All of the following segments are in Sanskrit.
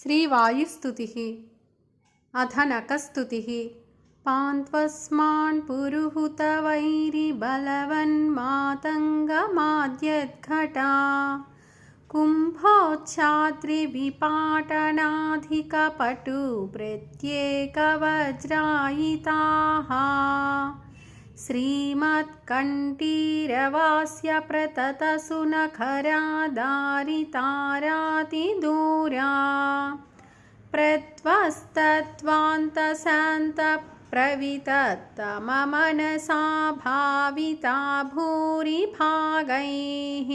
श्रीवायुस्तुतिः अथ नकस्तुतिः पान्त्वस्मान् पुरुहुतवैरिबलवन्मातङ्गमाद्यद्घटा कुम्भोच्छाद्रिविपाटनाधिकपटु प्रत्येकवज्रायिताः श्रीमत्कण्ठीरवास्य प्रततसुनखरादारितारातिदूरा प्रत्वस्तत्त्वान्तशान्तप्रवितत्तममनसा भाविता भूरिभागैः।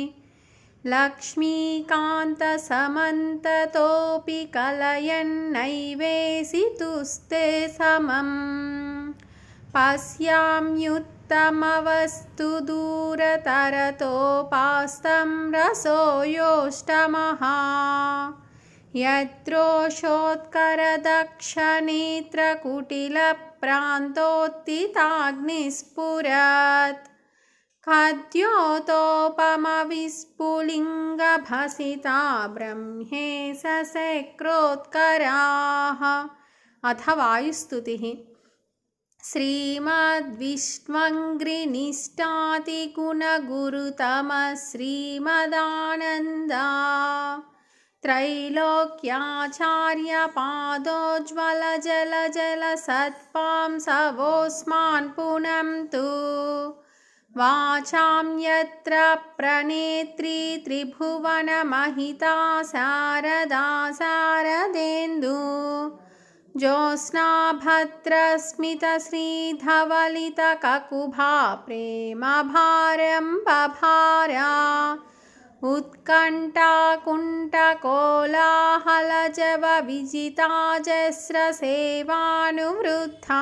लक्ष्मीकान्तसमन्ततोऽपि कलयन्नैवेसितुस्ते समम् पश्याम्युत्तमवस्तु दूरतरतोपास्तं रसो योष्टमः यत्रोषोत्करदक्षनेत्रकुटिलप्रान्तोत्थिताग्निस्फुरत् खद्योतोपमविस्फुलिङ्गभसिता ब्रह्मे सशक्रोत्कराः अथ वायुस्तुतिः श्रीमद्विष्वङ्घ्रिनिष्ठातिगुणगुरुतमः श्रीमदानन्दा त्रैलोक्याचार्यपादोज्ज्वलजलजलसत्पांसवोऽस्मान् पुनन्तु वाचां यत्र प्रणेत्री त्रिभुवनमहिता शारदा शारदेन्दु ज्योत्स्नाभद्रस्मितश्रीधवलितककुभा प्रेमभारं बभारा उत्कण्ठाकुण्ठकोलाहलजवविजिताजस्रसेवानुवृद्धा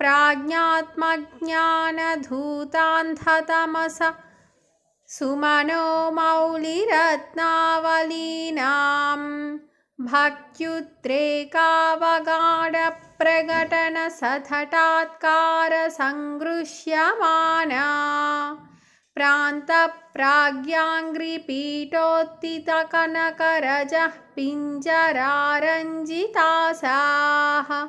प्राज्ञात्मज्ञानधूतान्धतमस सुमनो मौलिरत्नावलीनाम् भक्त्युद्रेकावगाढप्रकटनसथटात्कारसङ्गृह्यमाना प्रान्तप्राज्ञाङ्घ्रिपीठोत्थितकनकरजः पिञ्जरारञ्जितासाः।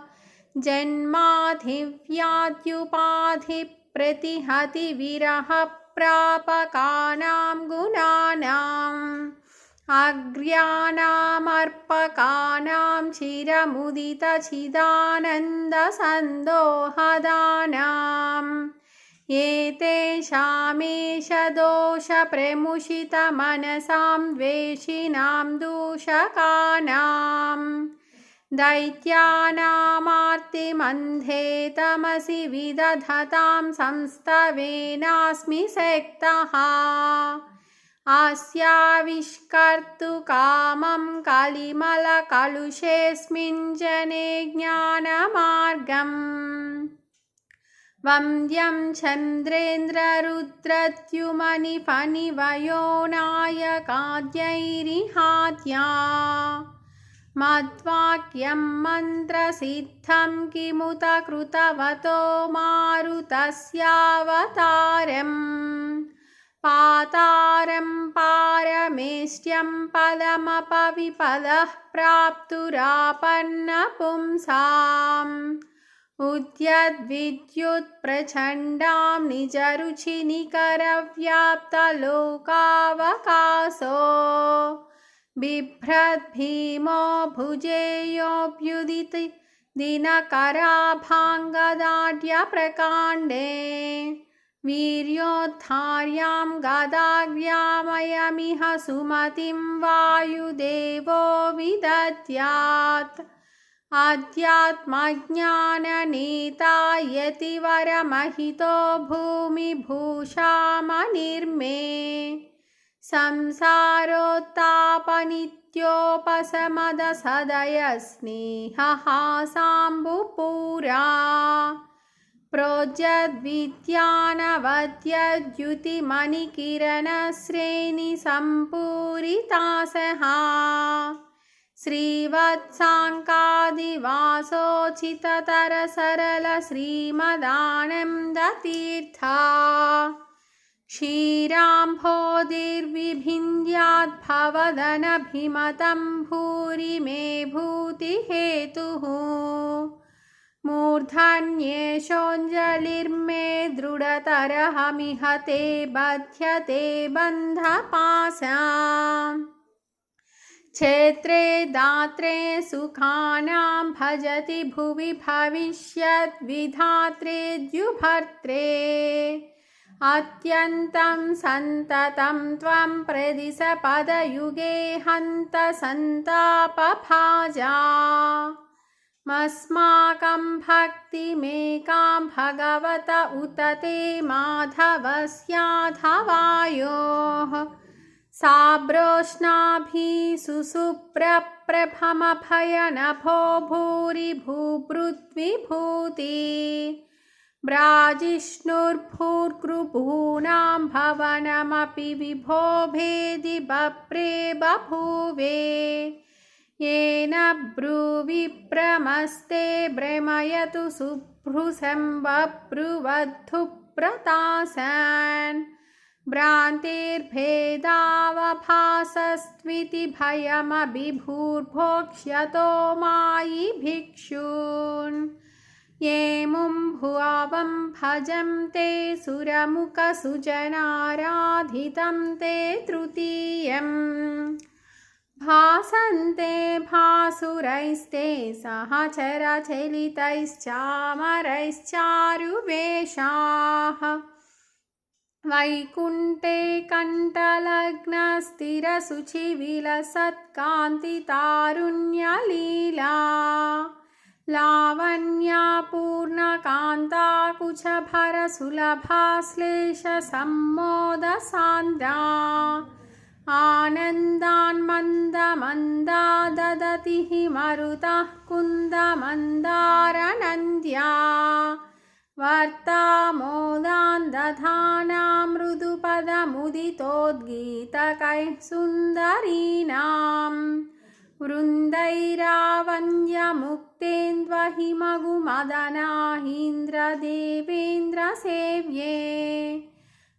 जन्माधिव्याद्युपाधिप्रतिहति विरहप्रापकानां गुणानाम् अग्र्यानामर्पकानां चिरमुदितचिदानन्दसन्दोहदानाम्। एतेषामेष दोषप्रमुषितमनसां द्वेषिणां दूषकानां दैत्यानामार्तिमन्धे तमसि विदधतां संस्तवेनास्मि सक्तः अस्याविष्कर्तुकामं कलिमलकलुषेऽस्मिन् जने ज्ञानमार्गम्। वन्द्यं चन्द्रेन्द्ररुद्रत्युमनिफनिवयो नायकाद्यैरिहात्या मद्वाक्यं मन्त्रसिद्धं किमुत कृतवतो मारुतस्यावतारम् पातारं पारमेष्ट्यं पदमपविपदः प्राप्तुरापन्नपुंसाम्। उद्यद्विद्युत्प्रचण्डां निजरुचिनिकरव्याप्तलोकावकाशो। बिभ्रद्भीमो भुजेयोऽभ्युदिति दिनकराभाङ्गदाढ्यप्रकाण्डे वीर्योद्धार्यां गदाग्र्यामयमिह सुमतिं वायुदेवो विदद्यात् अध्यात्मज्ञाननेता यतिवरमहितो भूमिभूषामनिर्मे। संसारोत्तापनित्योपशमदसदयस्नेहहासाम्बुपूरा प्रोज्जद्विद्यानवद्यद्युतिमणिकिरणश्रेणिसम्पूरितासहा श्रीवत्साङ्कादिवासोचिततरसरलश्रीमदानन्दतीर्था। क्षीराम्भोदिर्विभिन्द्याद्भवदनभिमतं भूरि मे भूतिहेतुः मूर्धन्येषोऽञ्जलिर्मे दृढतरहमिह ते बध्यते बन्धपासा क्षेत्रे दात्रे सुखानां भजति भुवि भविष्यद्विधात्रेद्युभर्त्रे अत्यन्तं सन्ततं त्वं प्रदिशपदयुगे हन्त सन्तापभाजा मस्माकं भक्तिमेकां भगवत उत ते माधवस्याधवायोः। साब्रोष्णाभिसुसुप्रप्रभमभयनभो भूरि भूभृद्विभूति व्राजिष्णुर्भूर्कृपूणां भवनमपि विभो भेदि बप्रे बभूवे येन ब्रूविप्रमस्ते भ्रमयतु सुभ्रुशं बभ्रुवद्धु प्रतासान्। भ्रान्तिर्भेदावभासस्त्विति भयमभिभूर्भोक्ष्यतो मायि भिक्षून्। ये मुं भुवं भजं ते सुरमुखसुजनाराधितं ते तृतीयम् भासन्ते भासुरैस्ते सहचरचलितैश्चामरैश्चारुवेषाः। वैकुण्ठे कण्ठलग्नस्थिरशुचिविलसत्कान्तितारुण्यलीला लावण्यापूर्णकान्ताकुचभरसुलभाश्लेषसम्मोदसान्द्रा आनन्दान्मन्दमन्दा ददति हि मरुतः कुन्दमन्दारनन्द्या। वर्तामोदान् दधाना मृदुपदमुदितोद्गीतकैः सुन्दरीणाम्। वृन्दैरावन्द्यमुक्तेन्द्वहिमगुमदनाहीन्द्रदेवेन्द्रसेव्ये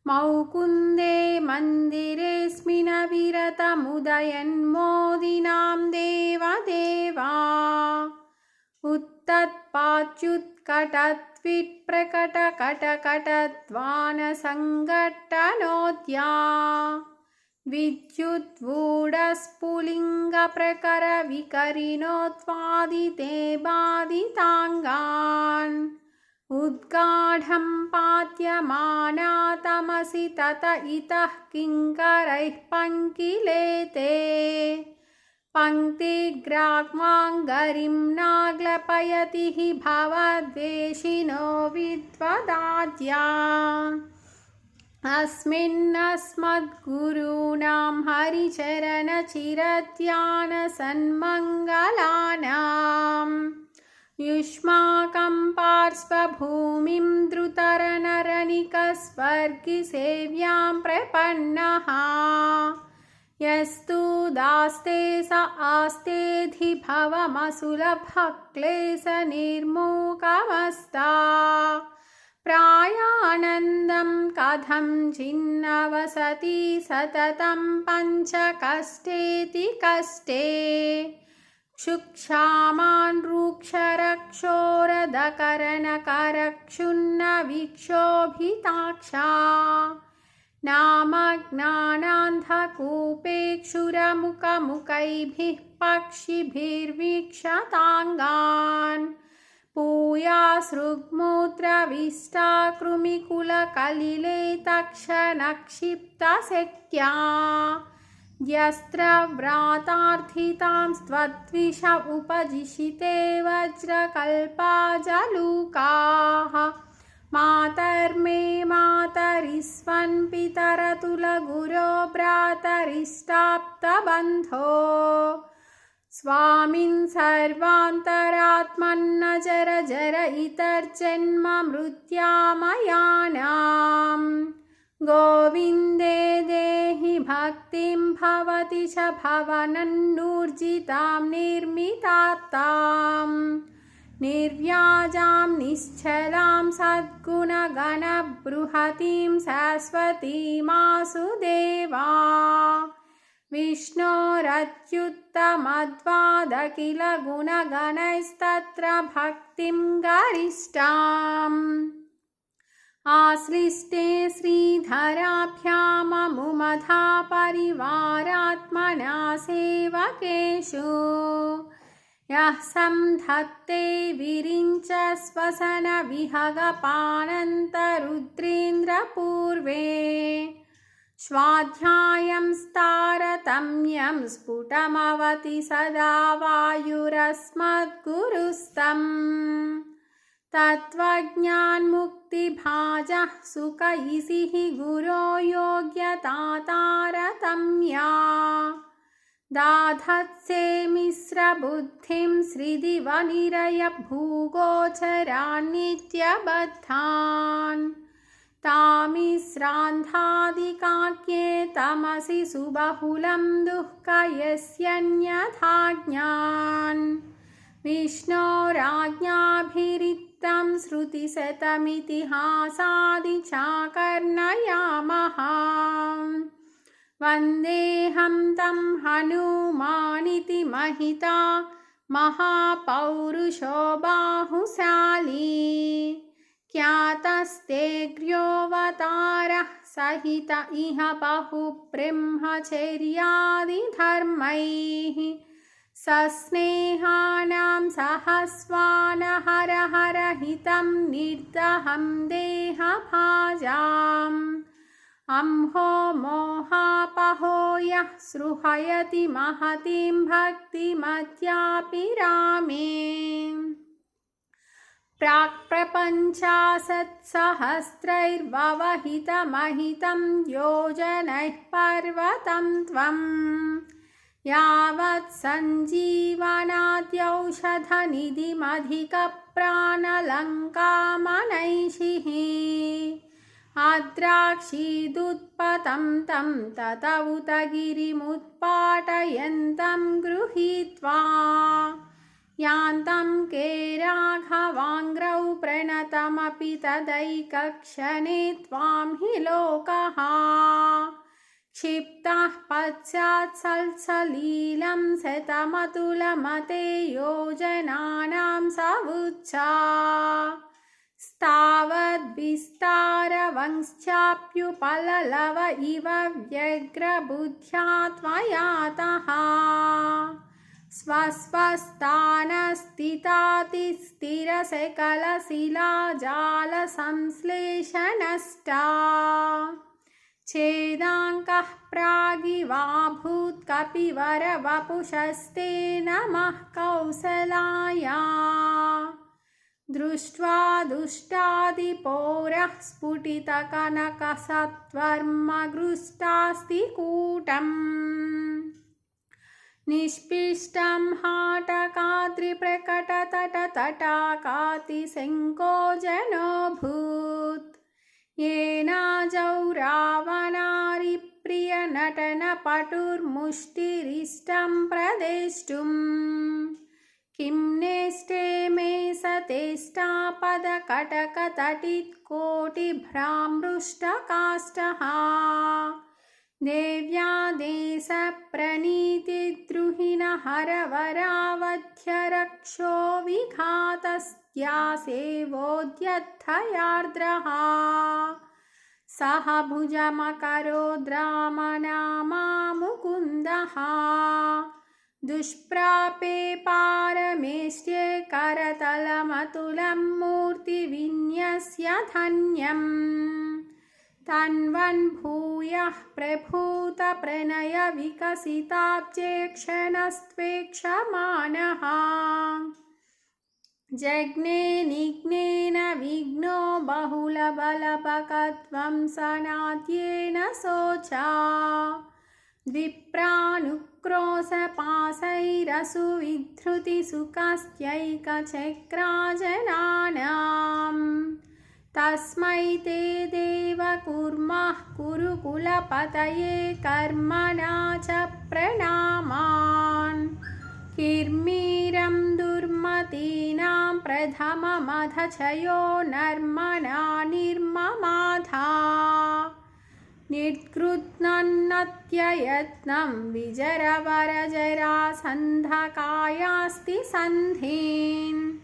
मौकुन्दे मन्दिरेऽस्मिन् विरतमुदयन्मोदिनां देवदेवा। उत्तत्पाच्युत्कटत्विट्प्रकटकटकटत्वानसङ्घट्टनोद्या विद्युद्वूढस्फुलिङ्गप्रकरविकरिणोत्वादिते बाधिताङ्गान् उद्गाढं पात्यमाना तमसि तत इतः किङ्करैः पङ्किलेते पङ्क्तिग्राग्माङ्गरिं नाग्लपयति हि भवद्वेषिणो विद्वदाद्या। अस्मिन्नस्मद्गुरूणां हरिचरणचिरध्यानसन्मङ्गलानां युष्माकं पार्श्वभूमिं द्रुतरनरनिकस्वर्गिसेव्यां प्रपन्नः। यस्तु दास्ते स आस्तेधि भवमसुलभक्लेशनिर्मुखमस्ता प्रायानन्दं कथं छिन्नवसति सततं पञ्चकष्टेति कष्टे क्षुक्षामान् रुक्षरक्षोरदकरणकरक्षुन्नविक्षोभिताक्षा। नामज्ञानान्धकूपेक्षुरमुखमुखैभिः पक्षिभिर्वीक्षताङ्गान्। पूयासृग्मूत्रविष्टाकृमिकुलकलिले यस्त्र व्रातार्थितां स्त्वद्विष उपजिषिते वज्रकल्पाजलूकाः। मातर्मे मातरिस्वन्पितरतुलगुरो भ्रातरिष्टाप्तबन्धो। स्वामिन् सर्वान्तरात्मन्न जर जर इतर्जन्म मृत्यामयानाम्। गोविन्दे भक्तिं भवति च भवनन्नूर्जितां निर्मितात्ताम्। निर्व्याजां निश्चलां सद्गुणगणबृहतीं सरस्वतीमासुदेवा विष्णोरत्युत्तमद्वादखिल गुणगणैस्तत्र भक्तिं गरिष्ठाम् आश्लिष्टे श्रीधराभ्याममुमधा परिवारात्मना सेवकेषु। यः संधत्ते विरिञ्च श्वसनविहगपानन्तरुद्रेन्द्रपूर्वे। स्वाध्यायं स्तारतम्यं स्फुटमवति सदा वायुरस्मद्गुरुस्तम् तत्त्वज्ञान्मुक्तिभाजः सुखैसिः गुरो योग्यतातारतम्या। दाधत्से मिश्रबुद्धिं श्रीदिवनिरयभूगोचरान्नित्यबद्धान्। तामिश्रान्धादिकाक्ये तमसि सुबहुलं दुःखयस्यन्यथाज्ञान् विष्णोराज्ञाभिरिक्तं श्रुतिशतमितिहासादिचाकर्णयामः वन्देऽहं तं हनुमानिति महिता महापौरुषो बाहुशाली। ख्यातस्तेऽग्र्योऽवतारः सहित इह बहुब्रह्मचर्यादिधर्मैः सस्नेहानां सहस्वानहरहरहितं निर्दहं देहभाजाम्। अम्हो मोहापहो यः सृहयति महतीं भक्तिमद्यापि रामे। प्राक्प्रपञ्चाशत्सहस्रैर्ववहितमहितं योजनैः पर्वतं त्वम् यावत् सञ्जीवनाद्यौषधनिधिमधिकप्राणलङ्कामनैषिः आद्राक्षीदुत्पतं तं तत उत गिरिमुत्पाटयन्तं गृहीत्वा यान्तं केराघवाङ्ग्रौ प्रणतमपि तदैकक्षणे त्वां हि लोकः क्षिप्तः पश्चात्सल्सलीलं शतमतुलमते योजनानां सवुच्चा स्तावद्विस्तारवंश्चाप्युपललव इव व्यग्रबुद्ध्या त्वयातः स्वस्वस्तानस्थितातिस्थिरसकलशिलाजालसंश्लेषनष्टा छेदाङ्कः प्रागिवाभूत् कपिवरवपुषस्ते नमः कौसलाया। दृष्ट्वा दुष्टादिपौरः स्फुटितकनकसत्वर्मगृष्टास्ति कूटम्। निष्पिष्टं हाटकात्रिप्रकटतटतटाकातिशङ्को जनोऽभूत् रावणारिप्रियनटनपटुर्मुष्टिरिष्टं प्रदेष्टुम्। किं नेष्टे मे सतेष्टापदकटकतटित्कोटिभ्रामृष्टकाष्ठः देव्यादेशप्रणीतिद्रुहिणहरवरावध्यरक्षो विघातस्यासेवोद्यत्थयार्द्रः सह भुजमकरोद्रामनामा मुकुन्दः दुष्प्रापे पारमेष्ट्ये करतलमतुलं मूर्तिविन्यस्य धन्यम्। तन्वन्भूयः प्रभूतप्रणयविकसिताब्जेक्षणस्त्वेक्षमाणः जज्ञे निघ्नेन विघ्नो बहुलबलपकत्वं सनाद्येन शोचा द्विप्रानुक्रोशपाशैरसुविधृतिसुखस्त्यैकचक्राजनानाम् तस्मै ते देव कुर्मः कुरुकुलपतये कर्मणा च प्रणामान् किर्मीरं दुर्मतीनां प्रथममधचयो नर्मणा निर्ममाधा। निर्गृह्णन्नत्ययत्नं विजरवरजरासन्धकायास्ति सन्धीन्।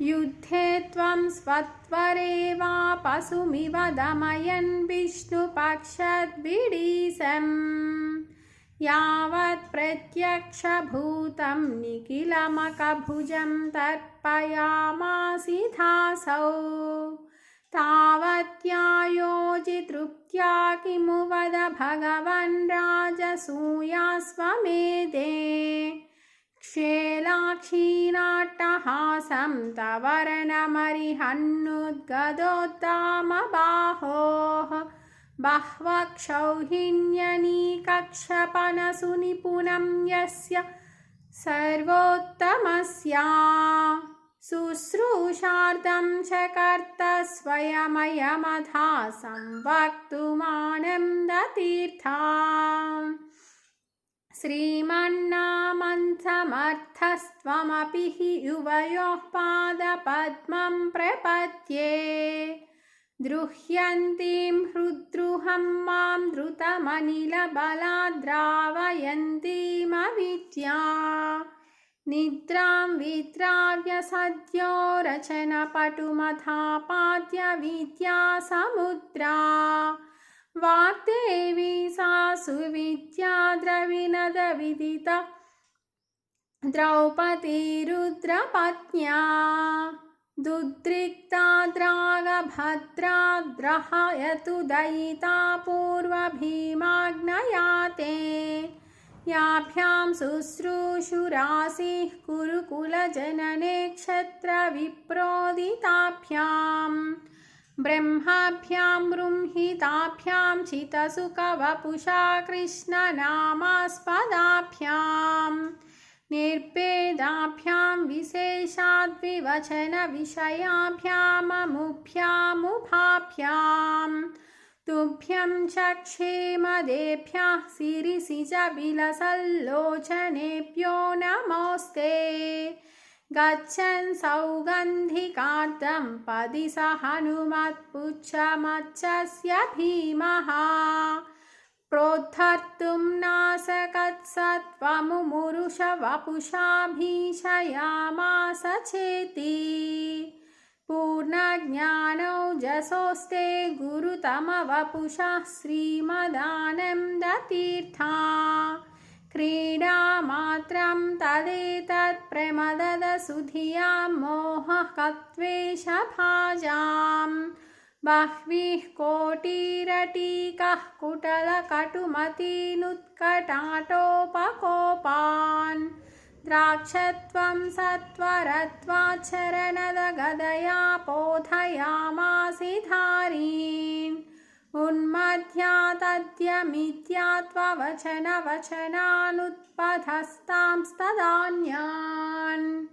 युद्धे त्वं स्वत्वरेवा पशुमिव दमयन् विष्णुपक्षद्विडीसम् यावत् प्रत्यक्षभूतं निखिलमकभुजं तर्पयामासिधासौ तावत्यायोजितृप्त्या किमु वद भगवन् राजसूयास्वमेधे। क्षेलाक्षीनाट्टहासं तवर्णमरिहन्नुद्गदोत्तामबाहोः बह्वक्षौहिण्यनीकक्षपणसुनिपुणं यस्य सर्वोत्तमस्या। शुश्रूषार्थं च कर्तस्वयमयमथा संवक्तुमानन्दतीर्था श्रीमन्नामन्थमर्थस्त्वमपि हि युवयोः पादपद्मं प्रपद्ये द्रुह्यन्तीं हृद्रुहं मां द्रुतमनिलबलाद्रावयन्तीमविद्या निद्रां विद्राव्य सद्यो रचनपटुमथापाद्यविद्या समुद्रा वाग्देवी सा सुविद्या द्रविनदविदिता दुद्रिक्ताद्रागभद्राद्रहयतु दयिता पूर्वभीमाग्नयाते याभ्यां शुश्रूषुरासीः कुरुकुलजननेक्षत्रविप्रोदिताभ्यां ब्रह्माभ्यां बृंहिताभ्यां चितसुखवपुषा कृष्णनामास्पदाभ्यां निर्भेदाभ्यां विशेषाद्विवचनविषयाभ्याममुभ्यामुभाभ्याम्। तुभ्यं च क्षेमदेभ्यः सिरिसि च विलसल्लोचनेभ्यो नमोऽस्ते। गच्छन् सौगन्धिकार्तं पदि स हनुमत्पुच्छमच्छस्य भीमः प्रोद्धर्तुं नासकत्सत्त्वमुमुरुषवपुषा भीषयामास चेति पूर्णज्ञानौजसोस्ते गुरुतमवपुषः श्रीमदानन्दतीर्था। क्रीडामात्रं तदेतत्प्रमददसुधियां मोहकत्वेषभाजां बह्वीः कोटिरटीकः कुटलकटुमतीनुत्कटाटोपकोपान्। द्राक्षत्वं सत्वरत्वाचरणदगदया पोधयामासिधारीन् उन्मध्या तद्यमित्या त्ववचनवचनानुत्पथस्तांस्तदान्यान्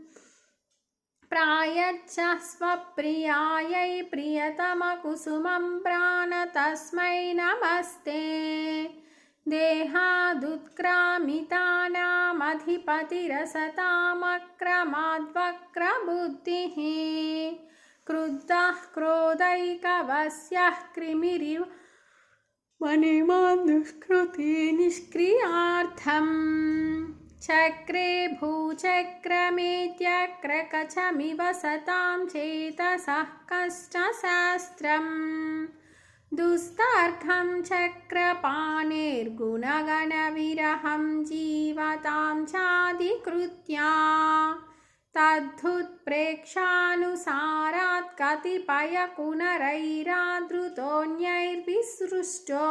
प्रायच्च स्वप्रियायै प्रियतमकुसुमं प्राण तस्मै नमस्ते। देहादुत्क्रामितानामधिपतिरसतामक्रमाद्वक्रबुद्धिः। क्रुद्धः क्रोधैकवस्यः क्रिमिरिव मणिमान् दुष्कृति निष्क्रियार्थम् चक्रे भूचक्रमेत्यक्रकचमिव सतां चेतसः कष्टशास्त्रम्। दुस्तर्घं चक्रपाणेर्गुणगणविरहं जीवतां चाधिकृत्या। तद्धुत्प्रेक्षानुसारात् कतिपयपुनरैरादृतोऽन्यैर्विसृष्टो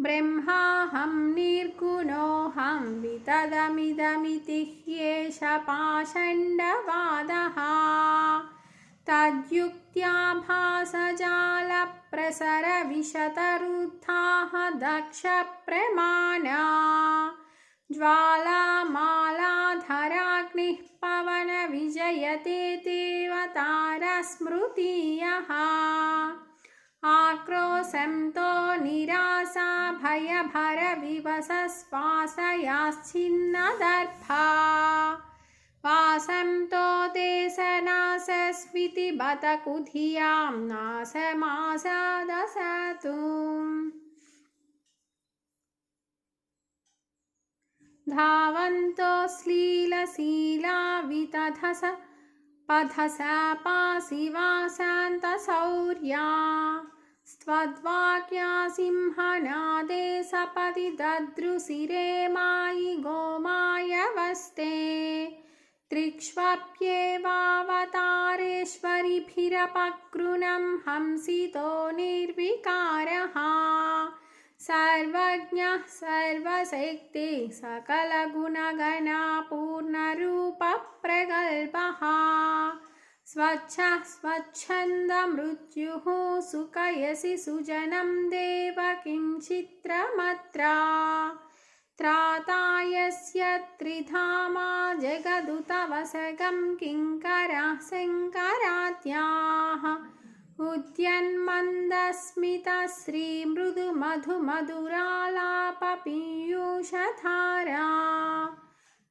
ब्रह्माहं निर्गुणोऽहं वितदमिदमिति ह्येष पाषण्डवादः। तद्युक्त्याभासजालप्रसरविशतरुद्धाः दक्षप्रमाणा। ज्वालामालाधराग्निः पवनविजयते देवतारस्मृतीयः आक्रोशन्तो निरासा भयभरविवसश्वासयाश्चिन्नदर्भा वासन्तो देशनाशस्विति बत कुधियां नाशमासादसतु धावन्तो श्लीलशीला वितधस पथशापासि वासान्तशौर्या स्त्वद्वाक्या सिंहनादे सपदि ददृशिरे मायि गोमायवस्ते। त्रिक्ष्वप्येवावतारेश्वरिभिरपकृनं हंसितो निर्विकारः सर्वज्ञः सर्वशक्ति सकलगुणगणा पूर्णरूपप्रगल्भः। स्वच्छः स्वच्छन्दमृत्युः सुखयसि सुजनं देव किञ्चित्रमत्रा। त्रातायस्य त्रिधामा जगदुतवसगं किङ्करः शङ्करात्याः उद्यन्मन्दस्मितश्रीमृदुमधुमधुरालापपीयूषधारा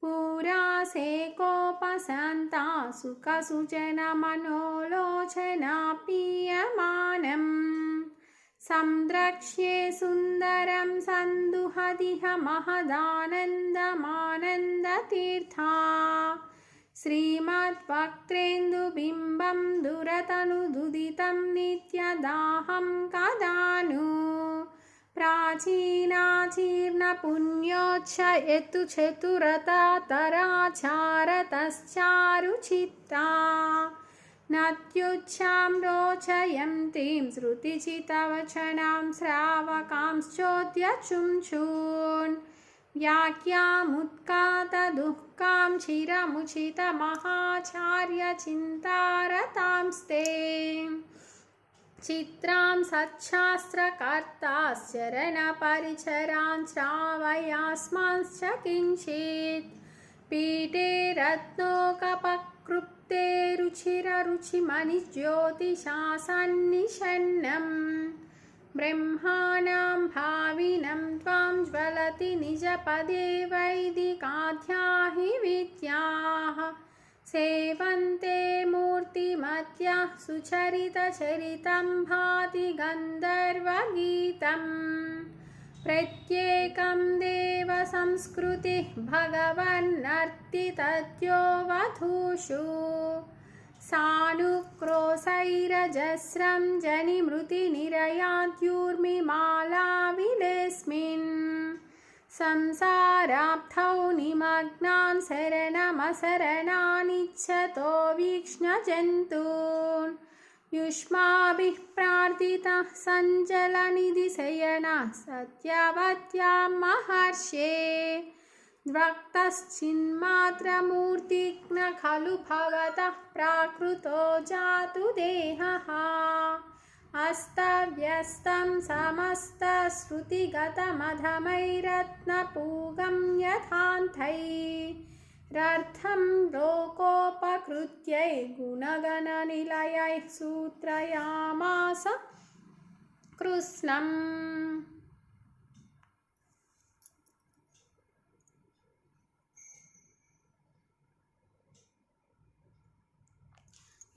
पुरासेकोपशान्ता सुखसुजनमनोलोचना पीयमानम्। संद्रक्ष्ये सुन्दरं सन्दुहदिह महदानन्दमानन्दतीर्था श्रीमद्वक्त्रेन्दुबिम्बं दुरतनुदुदितं नित्यदाहं कदा नु प्राचीनाचीर्णपुण्योच्छयतु चतुरतातराचारतश्चारुचित्ता नत्युच्छां रोचयन्तीं श्रुतिचितवचनां श्रावकांश्चोद्यचुंशून् व्याख्यामुत्कातदुःखां चिरमुचितमहाचार्यचिन्तारतांस्ते चित्रां सच्छास्त्रकर्ताश्चरणपरिचरान् श्रावयास्मांश्च किञ्चित्। पीठे रत्नोकपकृप्ते रुचिररुचिमणिज्योतिषासन्निषन्नम् ब्रह्माणां भाविनं त्वां ज्वलति निजपदे वैदिकाध्याहि विद्याः सेवन्ते मूर्तिमत्यः सुचरितचरितं भाति गन्धर्वगीतम् प्रत्येकं देवसंस्कृतिः भगवन्नर्तितद्यो वधूषु सानुक्रोशैरजस्रं जनिमृतिनिरयाद्यूर्मिमालाविलेऽस्मिन् संसाराब्धौ निमग्नान् शरणमशरणानिच्छतो वीक्ष्णजन्तून्। युष्माभिः प्रार्थितः सञ्जलनिधिशयनः सत्यवत्यां महर्षे द्वक्तश्चिन्मात्रमूर्तिग्न खलु भवतः प्राकृतो जातु देहः। अस्तव्यस्तं समस्तश्रुतिगतमधमैरत्नपूगं यथान्थैरर्थं लोकोपकृत्यै गुणगणनिलयैः सूत्रयामास कृत्स्नम्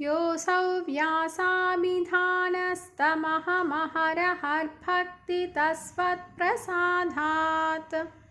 योऽसौ व्यासाभिधानस्तमहमहरहर्भक्तितस्वत्प्रसादात्